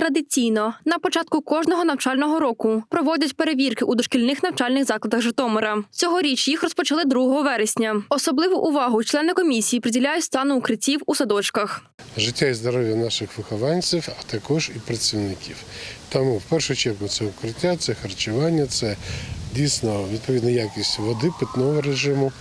Традиційно на початку кожного навчального року проводять перевірки у дошкільних навчальних закладах Житомира. Цьогоріч їх розпочали 2 вересня. Особливу увагу члени комісії приділяють стану укриттів у садочках. життя і здоров'я наших вихованців, а також і працівників. Тому в першу чергу це укриття, це харчування, це дійсно відповідна якість води, питного режиму,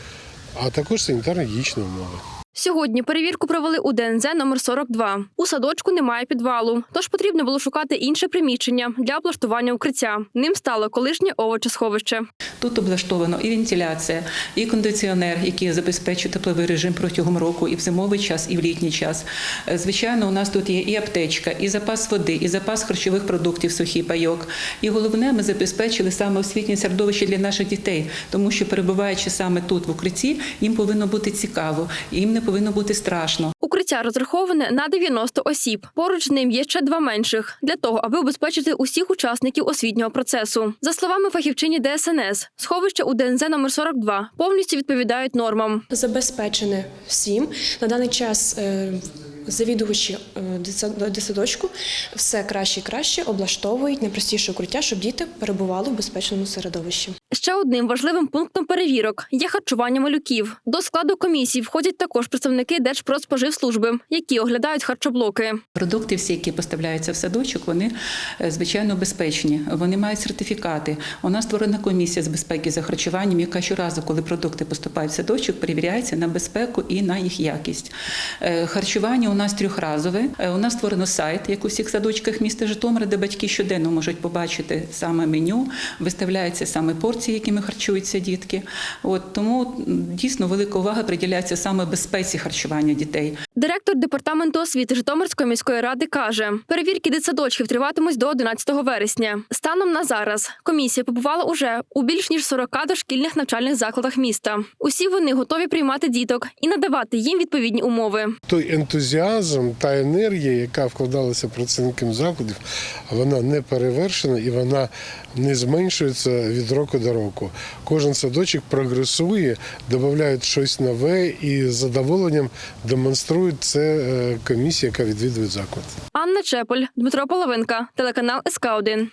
а також санітарно-гігієнічні умови. Сьогодні перевірку провели у ДНЗ номер 42. У садочку немає підвалу, тож потрібно було шукати інше приміщення для облаштування укриття. Ним стало колишнє овочесховище. Тут облаштовано і вентиляція, і кондиціонер, який забезпечує тепловий режим протягом року, і в зимовий час, і в літній час. Е, Звичайно, у нас тут є і аптечка, і запас води, і запас харчових продуктів, сухий пайок. І головне, ми забезпечили саме освітнє середовище для наших дітей, тому що перебуваючи саме тут в укритті, їм повинно бути цікаво, їм не повинно бути страшно. Укриття розраховане на 90 осіб. Поруч з ним є ще два менших для того, аби убезпечити усіх учасників освітнього процесу. За словами фахівчині ДСНС, сховища у ДНЗ номер 42 повністю відповідають нормам. забезпечене всім. На даний час е, завідувачі е, дитса- дитсадочку все краще і краще облаштовують найпростіше укриття, щоб діти перебували в безпечному середовищі. Ще одним важливим пунктом перевірок є харчування малюків. До складу комісії входять також представники Держпродспоживслужби, які оглядають харчоблоки. Продукти, всі, які поставляються в садочок, вони е, звичайно безпечні. Вони мають сертифікати. У нас створена комісія з безпеки за харчуванням, яка щоразу, коли продукти поступають в садочок, перевіряється на безпеку і на їх якість. Е, Харчування у нас трьохразове. Е, У нас створено сайт, як у всіх садочках міста Житомира, де батьки щоденно можуть побачити саме меню, виставляються саме порції, якими харчуються дітки. От тому дійсно велика увага приділяється саме безпеці харчування дітей. Директор департаменту освіти Житомирської міської ради каже, перевірки дитсадочків триватимуть до 11 вересня. Станом на зараз комісія побувала уже у більш ніж 40 дошкільних навчальних закладах міста. Усі вони готові приймати діток і надавати їм відповідні умови. Той ентузіазм та енергія, яка вкладалася працівникам закладів, вона не перевершена і вона не зменшується від року до року. Кожен садочок прогресує, додають щось нове і з задоволенням демонструють це е, комісія, яка відвідує заклад. Анна Чеполь, Дмитро Половинка, телеканал СК 1